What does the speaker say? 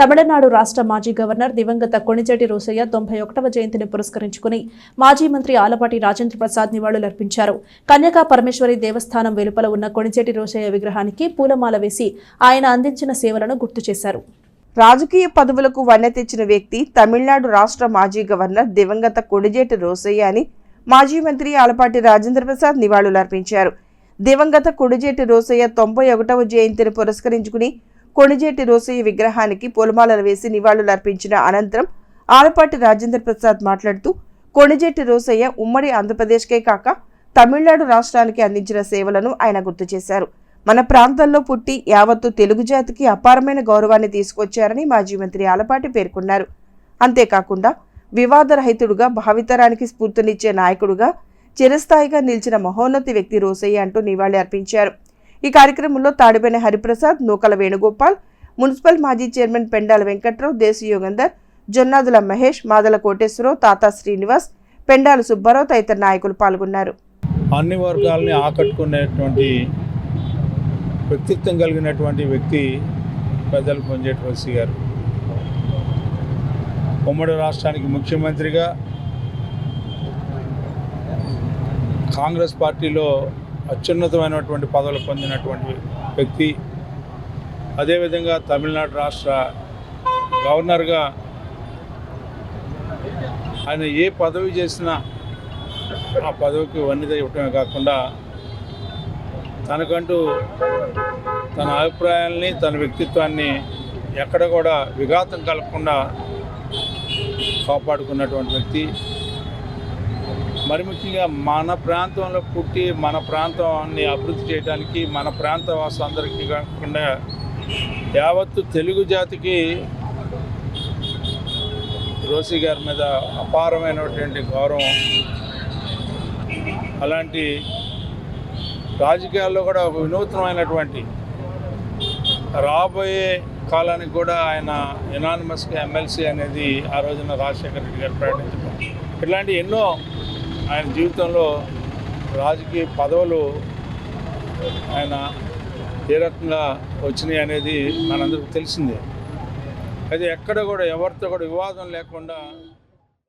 తమిళనాడు రాష్ట్ర మాజీ గవర్నర్ దివంగత కొణిజటి రోసయ్య తొంభై ఒకటవ జయంతిని పురస్కరించుకుని మాజీ మంత్రి ఆలపాటి రాజేంద్ర ప్రసాద్ నివాళులర్పించారు కన్యకా పరమేశ్వరి దేవస్థానం వెలుపల ఉన్న కొణిజటి రోసయ్య విగ్రహానికి పూలమాల వేసి ఆయన అందించిన సేవలను గుర్తు చేశారు. రాజకీయ పదవులకు వన్నె తెచ్చిన వ్యక్తి తమిళనాడు రాష్ట్ర మాజీ గవర్నర్ దివంగత కొడిజేటి రోసయ్య అని మాజీ మంత్రి ఆలపాటి రాజేంద్ర ప్రసాద్ నివాళులర్పించారు దివంగత కొడిజేటి రోసయ్య తొంభై ఒకటవ జయంతిని పురస్కరించుకుని కొణిజేటి రోసయ్య విగ్రహానికి పూలమాలలు వేసి నివాళులర్పించిన అనంతరం ఆలపాటి రాజేంద్ర ప్రసాద్ మాట్లాడుతూ కొణిజేటి రోసయ్య ఉమ్మడి ఆంధ్రప్రదేశ్కే కాక తమిళనాడు రాష్ట్రానికి అందించిన సేవలను ఆయన గుర్తు చేశారు. మన ప్రాంతంలో పుట్టి యావత్తు తెలుగు జాతికి అపారమైన గౌరవాన్ని తీసుకొచ్చారని మాజీ మంత్రి ఆలపాటి పేర్కొన్నారు. అంతేకాకుండా వివాదరహితుడుగా భావితరానికి స్ఫూర్తినిచ్చే నాయకుడుగా చిరస్థాయిగా నిలిచిన మహోన్నతి వ్యక్తి రోసయ్య అంటూ నివాళి అర్పించారు. ఈ కార్యక్రమంలో తాడిబెన హరిప్రసాద్ నూకల వేణుగోపాల్ మున్సిపల్ మాజీ చైర్మన్ పెండాల వెంకట్రావు దేశీ యోగందర్ జొన్నాదుల మహేష్ మాదల కోటేశ్వరరావు తాతా శ్రీనివాస్ పెండాల సుబ్బారావు తదితర నాయకులు పాల్గొన్నారు. అన్ని వర్గాలని ఆకట్టుకునేటువంటి వ్యక్తిత్వం కలిగినటువంటి వ్యక్తి పెద్దలు పొంజేటి వసి గారు. ఉమ్మడి రాష్ట్రానికి ముఖ్యమంత్రిగా కాంగ్రెస్ పార్టీలో అత్యున్నతమైనటువంటి పదవులు పొందినటువంటి వ్యక్తి. అదేవిధంగా తమిళనాడు రాష్ట్ర గవర్నర్గా ఆయన ఏ పదవి చేసినా ఆ పదవికి వన్నిత ఇవ్వటమే కాకుండా తనకంటూ తన అభిప్రాయాల్ని తన వ్యక్తిత్వాన్ని ఎక్కడ కూడా విఘాతం కలగకుండా కాపాడుకున్నటువంటి వ్యక్తి. మరి ముఖ్యంగా మన ప్రాంతంలో పుట్టి మన ప్రాంతాన్ని అభివృద్ధి చేయడానికి మన ప్రాంత వాసులందరికీ కాకుండా యావత్తు తెలుగు జాతికి రోసి గారి మీద అపారమైనటువంటి గౌరవం. అలాంటి రాజకీయాల్లో కూడా ఒక వినూత్నమైనటువంటి రాబోయే కాలానికి కూడా ఆయన ఎనానిమస్గా ఎమ్మెల్సీ అనేది ఆ రోజున రాజశేఖర రెడ్డి గారు ప్రకటించడం ఇట్లాంటి ఎన్నో ఆయన జీవితంలో రాజకీయ పదవులు ఆయన ఏ రకంగా వచ్చినాయి అనేది మనందరికీ తెలిసిందే. అది ఎక్కడ కూడా ఎవరితో కూడా వివాదం లేకుండా